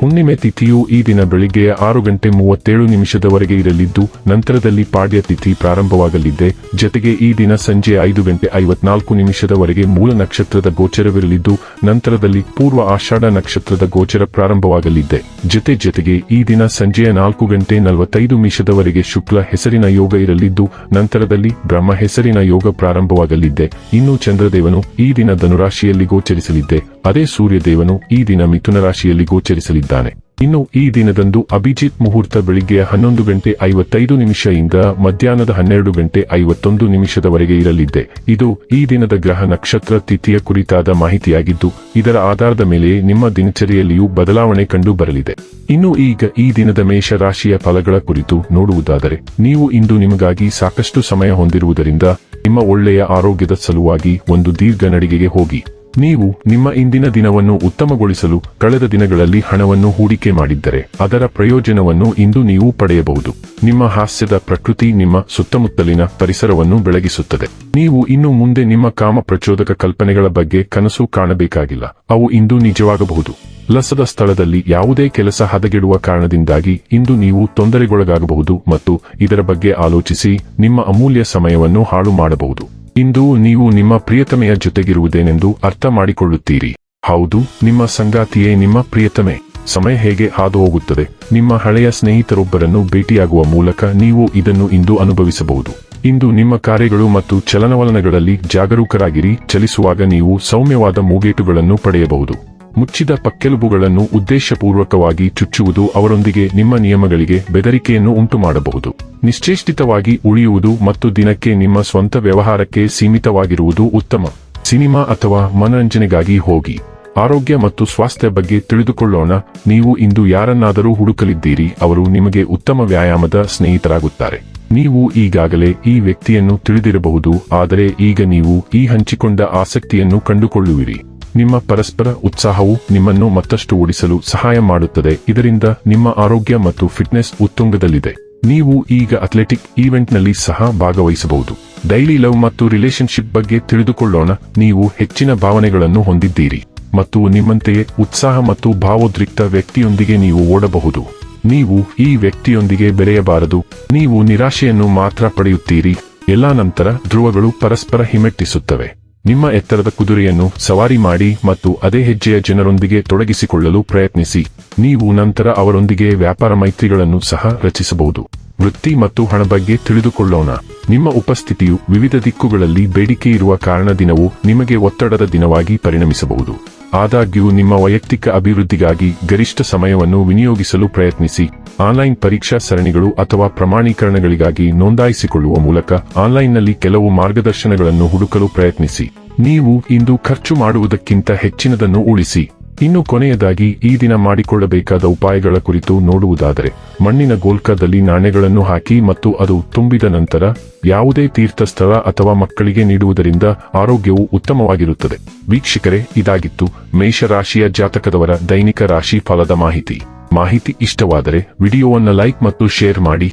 ಹುಣ್ಣಿಮೆ ತಿಥಿಯು ಈ ದಿನ ಬೆಳಿಗ್ಗೆ ಆರು ಗಂಟೆ ಮೂವತ್ತೇಳು ನಿಮಿಷದವರೆಗೆ ಇರಲಿದ್ದು, ನಂತರದಲ್ಲಿ ಪಾಡ್ಯ ತಿಥಿ ಪ್ರಾರಂಭವಾಗಲಿದೆ. ಜತೆಗೆ ಈ ದಿನ ಸಂಜೆ ಐದು ಗಂಟೆ ಐವತ್ನಾಲ್ಕು ನಿಮಿಷದವರೆಗೆ ಮೂಲ ನಕ್ಷತ್ರದ ಗೋಚರವಿರಲಿದ್ದು, ನಂತರದಲ್ಲಿ ಪೂರ್ವ ಆಷಾಢ ನಕ್ಷತ್ರದ ಗೋಚರ ಪ್ರಾರಂಭವಾಗಲಿದೆ. ಜತೆ ಜೊತೆಗೆ ಈ ದಿನ ಸಂಜೆಯ ನಾಲ್ಕು ಗಂಟೆ ನಲವತ್ತೈದು ನಿಮಿಷದವರೆಗೆ ಶುಕ್ಲ ಹೆಸರಿನ ಯೋಗ ಇರಲಿದ್ದು, ನಂತರದಲ್ಲಿ ಬ್ರಹ್ಮ ಹೆಸರಿನ ಯೋಗ ಪ್ರಾರಂಭವಾಗಲಿದೆ. ಇನ್ನು ಚಂದ್ರದೇವನು ಈ ದಿನ ಧನುರಾಶಿಯಲ್ಲಿ ಗೋಚರಿಸಲಿದ್ದೆ ಅದೇ ಸೂರ್ಯದೇವನು ಈ ದಿನ ಮಿಥುನ ರಾಶಿಯಲ್ಲಿ ಇನ್ನು ಈ ದಿನದಂದು ಅಭಿಜಿತ್ ಮುಹೂರ್ತ ಬೆಳಿಗ್ಗೆ ಹನ್ನೊಂದು ಗಂಟೆ ಐವತ್ತೈದು ನಿಮಿಷದಿಂದ ಮಧ್ಯಾಹ್ನದ ಹನ್ನೆರಡು ಗಂಟೆ ಐವತ್ತೊಂದು ನಿಮಿಷದವರೆಗೆ ಇರಲಿದೆ ಇದು ಈ ದಿನದ ಗ್ರಹ ನಕ್ಷತ್ರ ತಿಥಿಯ ಕುರಿತಾದ ಮಾಹಿತಿಯಾಗಿದ್ದು, ಇದರ ಆಧಾರದ ಮೇಲೆ ನಿಮ್ಮ ದಿನಚರಿಯಲ್ಲಿಯೂ ಬದಲಾವಣೆ ಕಂಡು ಬರಲಿದೆ. ಇನ್ನು ಈಗ ಈ ದಿನದ ಮೇಷ ರಾಶಿಯ ಫಲಗಳ ಕುರಿತು ನೋಡುವುದಾದರೆ, ನೀವು ಇಂದು ನಿಮಗಾಗಿ ಸಾಕಷ್ಟು ಸಮಯ ಹೊಂದಿರುವುದರಿಂದ ನಿಮ್ಮ ಒಳ್ಳೆಯ ಆರೋಗ್ಯದ ಸಲುವಾಗಿ ಒಂದು ದೀರ್ಘ ನಡಿಗೆಗೆ ಹೋಗಿ. ನೀವು ನಿಮ್ಮ ಇಂದಿನ ದಿನವನ್ನು ಉತ್ತಮಗೊಳಿಸಲು ಕಳೆದ ದಿನಗಳಲ್ಲಿ ಹಣವನ್ನು ಹೂಡಿಕೆ ಮಾಡಿದ್ದರೆ ಅದರ ಪ್ರಯೋಜನವನ್ನು ಇಂದು ನೀವು ಪಡೆಯಬಹುದು. ನಿಮ್ಮ ಹಾಸ್ಯದ ಪ್ರಕೃತಿ ನಿಮ್ಮ ಸುತ್ತಮುತ್ತಲಿನ ಪರಿಸರವನ್ನು ಬೆಳಗಿಸುತ್ತದೆ. ನೀವು ಇನ್ನು ಮುಂದೆ ನಿಮ್ಮ ಕಾಮ ಪ್ರಚೋದಕ ಕಲ್ಪನೆಗಳ ಬಗ್ಗೆ ಕನಸು ಕಾಣಬೇಕಾಗಿಲ್ಲ. ಅವು ಇಂದು ನಿಜವಾಗಬಹುದು. ಲಸದ ಸ್ಥಳದಲ್ಲಿ ಯಾವುದೇ ಕೆಲಸ ಹದಗೆಡುವ ಕಾರಣದಿಂದಾಗಿ ಇಂದು ನೀವು ತೊಂದರೆಗೊಳಗಾಗಬಹುದು ಮತ್ತು ಇದರ ಬಗ್ಗೆ ಆಲೋಚಿಸಿ ನಿಮ್ಮ ಅಮೂಲ್ಯ ಸಮಯವನ್ನು ಹಾಳು ಮಾಡಬಹುದು. ಇಂದು ನೀವು ನಿಮ್ಮ ಪ್ರಿಯತಮೆಯ ಜೊತೆಗಿರುವುದೇನೆಂದು ಅರ್ಥ ಮಾಡಿಕೊಳ್ಳುತ್ತೀರಿ ಹೌದು, ನಿಮ್ಮ ಸಂಗಾತಿಯೇ ನಿಮ್ಮ ಪ್ರಿಯತಮೆ. ಸಮಯ ಹೇಗೆ ಹಾದು ಹೋಗುತ್ತದೆ ನಿಮ್ಮ ಹಳೆಯ ಸ್ನೇಹಿತರೊಬ್ಬರನ್ನು ಭೇಟಿಯಾಗುವ ಮೂಲಕ ನೀವು ಇದನ್ನು ಇಂದು ಅನುಭವಿಸಬಹುದು. ಇಂದು ನಿಮ್ಮ ಕಾರ್ಯಗಳು ಮತ್ತು ಚಲನವಲನಗಳಲ್ಲಿ ಜಾಗರೂಕರಾಗಿರಿ, ಚಲಿಸುವಾಗ ನೀವು ಸೌಮ್ಯವಾದ ಮೂಗೇಟುಗಳನ್ನು ಪಡೆಯಬಹುದು. ಮುಚ್ಚಿದ ಪಕ್ಕೆಲುಬುಗಳನ್ನು ಉದ್ದೇಶಪೂರ್ವಕವಾಗಿ ಚುಚ್ಚುವುದು ಅವರೊಂದಿಗೆ ನಿಮ್ಮ ನಿಯಮಗಳಿಗೆ ಬೆದರಿಕೆಯನ್ನು ಉಂಟುಮಾಡಬಹುದು. ನಿಶ್ಚೇಷ್ಟಿತವಾಗಿ ಉಳಿಯುವುದು ಮತ್ತು ದಿನಕ್ಕೆ ನಿಮ್ಮ ಸ್ವಂತ ವ್ಯವಹಾರಕ್ಕೆ ಸೀಮಿತವಾಗಿರುವುದು ಉತ್ತಮ. ಸಿನಿಮಾ ಅಥವಾ ಮನರಂಜನೆಗಾಗಿ ಹೋಗಿ. ಆರೋಗ್ಯ ಮತ್ತು ಸ್ವಾಸ್ಥ್ಯ ಬಗ್ಗೆ ತಿಳಿದುಕೊಳ್ಳೋಣ. ನೀವು ಇಂದು ಯಾರನ್ನಾದರೂ ಹುಡುಕಲಿದ್ದೀರಿ, ಅವರು ನಿಮಗೆ ಉತ್ತಮ ವ್ಯಾಯಾಮದ ಸ್ನೇಹಿತರಾಗುತ್ತಾರೆ. ನೀವು ಈಗಾಗಲೇ ಈ ವ್ಯಕ್ತಿಯನ್ನು ತಿಳಿದಿರಬಹುದು, ಆದರೆ ಈಗ ನೀವು ಈ ಹಂಚಿಕೊಂಡ ಆಸಕ್ತಿಯನ್ನು ಕಂಡುಕೊಳ್ಳುವಿರಿ. ನಿಮ್ಮ ಪರಸ್ಪರ ಉತ್ಸಾಹವು ನಿಮ್ಮನ್ನು ಮತ್ತಷ್ಟು ಓಡಿಸಲು ಸಹಾಯ ಮಾಡುತ್ತದೆ. ಇದರಿಂದ ನಿಮ್ಮ ಆರೋಗ್ಯ ಮತ್ತು ಫಿಟ್ನೆಸ್ ಉತ್ತುಂಗದಲ್ಲಿದೆ. ನೀವು ಈಗ ಅಥ್ಲೆಟಿಕ್ ಈವೆಂಟ್ನಲ್ಲಿ ಸಹ ಭಾಗವಹಿಸಬಹುದು. ಡೈಲಿ ಲವ್ ಮತ್ತು ರಿಲೇಶನ್ಶಿಪ್ ಬಗ್ಗೆ ತಿಳಿದುಕೊಳ್ಳೋಣ. ನೀವು ಹೆಚ್ಚಿನ ಭಾವನೆಗಳನ್ನು ಹೊಂದಿದ್ದೀರಿ ಮತ್ತು ನಿಮ್ಮಂತೆಯೇ ಉತ್ಸಾಹ ಮತ್ತು ಭಾವೋದ್ರಿಕ್ತ ವ್ಯಕ್ತಿಯೊಂದಿಗೆ ನೀವು ಓಡಬಹುದು. ನೀವು ಈ ವ್ಯಕ್ತಿಯೊಂದಿಗೆ ಬೆರೆಯಬಾರದು. ನೀವು ನಿರಾಶೆಯನ್ನು ಮಾತ್ರ ಪಡೆಯುತ್ತೀರಿ. ಎಲ್ಲಾ ನಂತರ ಧ್ರುವಗಳು ಪರಸ್ಪರ ಹಿಮ್ಮೆಟ್ಟಿಸುತ್ತವೆ. ನಿಮ್ಮ ಎತ್ತರದ ಕುದುರೆಯನ್ನು ಸವಾರಿ ಮಾಡಿ ಮತ್ತು ಅದೇ ಹೆಜ್ಜೆಯ ಜನರೊಂದಿಗೆ ತೊಡಗಿಸಿಕೊಳ್ಳಲು ಪ್ರಯತ್ನಿಸಿ. ನೀವು ನಂತರ ಅವರೊಂದಿಗೆ ವ್ಯಾಪಾರ ಮೈತ್ರಿಗಳನ್ನು ಸಹ ರಚಿಸಬಹುದು. ವೃತ್ತಿ ಮತ್ತು ಹಣ ಬಗ್ಗೆ ತಿಳಿದುಕೊಳ್ಳೋಣ. ನಿಮ್ಮ ಉಪಸ್ಥಿತಿಯು ವಿವಿಧ ದಿಕ್ಕುಗಳಲ್ಲಿ ಬೇಡಿಕೆ ಇರುವ ಕಾರಣ ದಿನವು ನಿಮಗೆ ಒತ್ತಡದ ದಿನವಾಗಿ ಪರಿಣಮಿಸಬಹುದು. ಆದಾಗ್ಯೂ, ನಿಮ್ಮ ವೈಯಕ್ತಿಕ ಅಭಿವೃದ್ಧಿಗಾಗಿ ಗರಿಷ್ಠ ಸಮಯವನ್ನು ವಿನಿಯೋಗಿಸಲು ಪ್ರಯತ್ನಿಸಿ. ಆನ್ಲೈನ್ ಪರೀಕ್ಷಾ ಸರಣಿಗಳು ಅಥವಾ ಪ್ರಮಾಣೀಕರಣಗಳಿಗಾಗಿ ನೋಂದಾಯಿಸಿಕೊಳ್ಳುವ ಮೂಲಕ ಆನ್ಲೈನ್ನಲ್ಲಿ ಕೆಲವು ಮಾರ್ಗದರ್ಶನಗಳನ್ನು ಹುಡುಕಲು ಪ್ರಯತ್ನಿಸಿ. ನೀವು ಇಂದು ಖರ್ಚು ಮಾಡುವುದಕ್ಕಿಂತ ಹೆಚ್ಚಿನದನ್ನು ಉಳಿಸಿ. ಇನ್ನು ಕೊನೆಯದಾಗಿ ಈ ದಿನ ಮಾಡಿಕೊಳ್ಳಬೇಕಾದ ಉಪಾಯಗಳ ಕುರಿತು ನೋಡುವುದಾದರೆ, ಮಣ್ಣಿನ ಗೋಲ್ಕದಲ್ಲಿ ನಾಣ್ಯಗಳನ್ನು ಹಾಕಿ ಮತ್ತು ಅದು ತುಂಬಿದ ನಂತರ ಯಾವುದೇ ತೀರ್ಥಸ್ಥಳ ಅಥವಾ ಮಕ್ಕಳಿಗೆ ನೀಡುವುದರಿಂದ ಆರೋಗ್ಯವು ಉತ್ತಮವಾಗಿರುತ್ತದೆ. ವೀಕ್ಷಕರೇ, ಇದಾಗಿತ್ತು ಮೇಷರಾಶಿಯ ಜಾತಕದವರ ದೈನಿಕ ರಾಶಿ ಫಲದ ಮಾಹಿತಿ. ಮಾಹಿತಿ ಇಷ್ಟವಾದರೆ ವಿಡಿಯೋವನ್ನು ಲೈಕ್ ಮತ್ತು ಶೇರ್ ಮಾಡಿ.